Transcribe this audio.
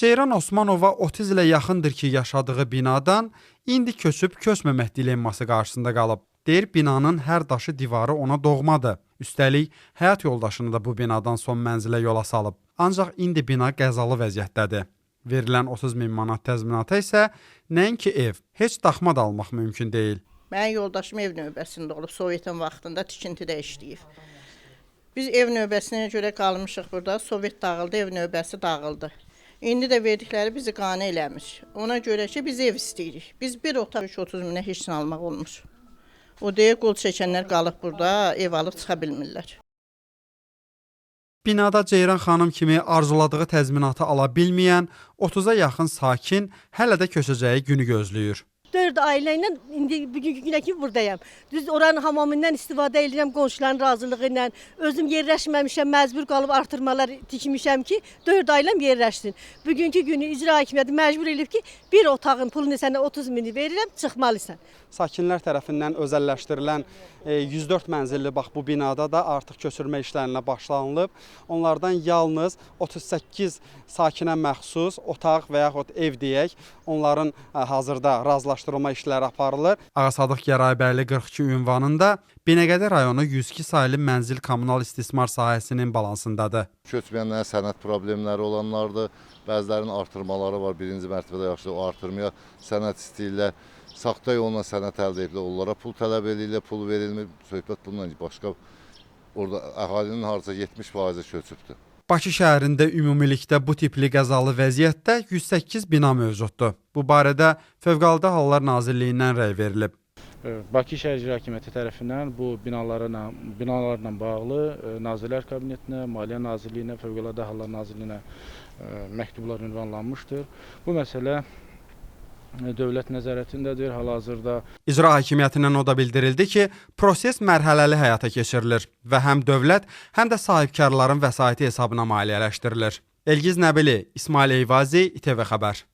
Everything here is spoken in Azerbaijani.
Ceyran Osmanova 30 ilə yaxındır ki, yaşadığı binadan indi köçüb köçməmək dilemması qarşısında qalıb. Deyir, binanın hər daşı divarı ona doğmadır. Üstəlik, həyat yoldaşını da bu binadan son mənzilə yola salıb. Ancaq indi bina qəzalı vəziyyətdədir. Verilən 30 min manat təzminata isə nəinki ev, heç daxma da almaq mümkün deyil. Mənim yoldaşım ev növbəsində olub, Sovetin vaxtında tikintidə işləyib. Biz ev növbəsinə görə qalmışıq burada. Sovet dağıldı, ev növbəsi dağıldı. İndi də verdikləri bizi qane eləmiş. Ona görə ki, biz ev istəyirik. Biz bir otaq 30 minə heç nə almaq olmur. O deyə qol çəkənlər qalıb burada, ev alıb çıxa bilmirlər. Binada Ceyran xanım kimi arzuladığı təzminatı ala bilməyən 30-a yaxın sakin hələ də köçəcəyi günü gözləyir. 4 ailə ilə indi bugünkü günə kimi burdayam. Düz oranın hamamından istifadə edirəm qonşuların razılığı ilə. Özüm yerləşməmişəm, məcbur qalıb artırmalar tikmişəm ki, 4 ailəm yerləşsin. Bugünkü günü icra hakimiyyəti məcbur edib ki, bir otağın pulunu sənə 30 mini verirəm, çıxmalısan. Sakinlər tərəfindən özəlləşdirilən e, 104 mənzilli bax bu binada da artıq köçürmə işlərinə başlanılıb. Onlardan yalnız 38 sakinə məxsus otaq və yaxud ev deyək, onların ə, hazırda razılaşdırılma işləri aparılır. Ağasadıq Gərayibəyli 42 ünvanında Binəqədi rayonu 102 saylı mənzil kommunal istismar sahəsinin balansındadır. köçməyənlərin sənəd problemləri olanlardır. Bəzilərinin artırmaları var. Birinci mərtəbədə yaxşı o artırmaya sənəd istəyirlər. Saxta yolla sənəd əldə edilir. Onlara pul tələb edirlər, pul verilmir. Söhbət bundan başqa orada əhalinin hardasa 70%-i köçübdür. Bakı şəhərində ümumilikdə bu tipli qəzalı vəziyyətdə 108 bina mövcuddur. Bu barədə Fövqəladə Hallar Nazirliyindən rəy verilib. Bakı Şəhər İcra Hakimiyyəti tərəfindən bu binalarla binalarla bağlı e, Nazirlər Kabinetinə, Maliyyə Nazirliyinə, Fövqəladə Hallar Nazirliyinə e, məktublar ünvanlanmışdır. Bu məsələ dövlət nəzarətindədir. Hal-hazırda İcra Hakimiyyətindən o da bildirildi ki, proses mərhələli həyata keçirilir və həm dövlət, həm də sahibkarların vəsaiti hesabına maliyyələşdirilir. Elgiz Nəbili, İsmail Eyvazi, İTV xəbər.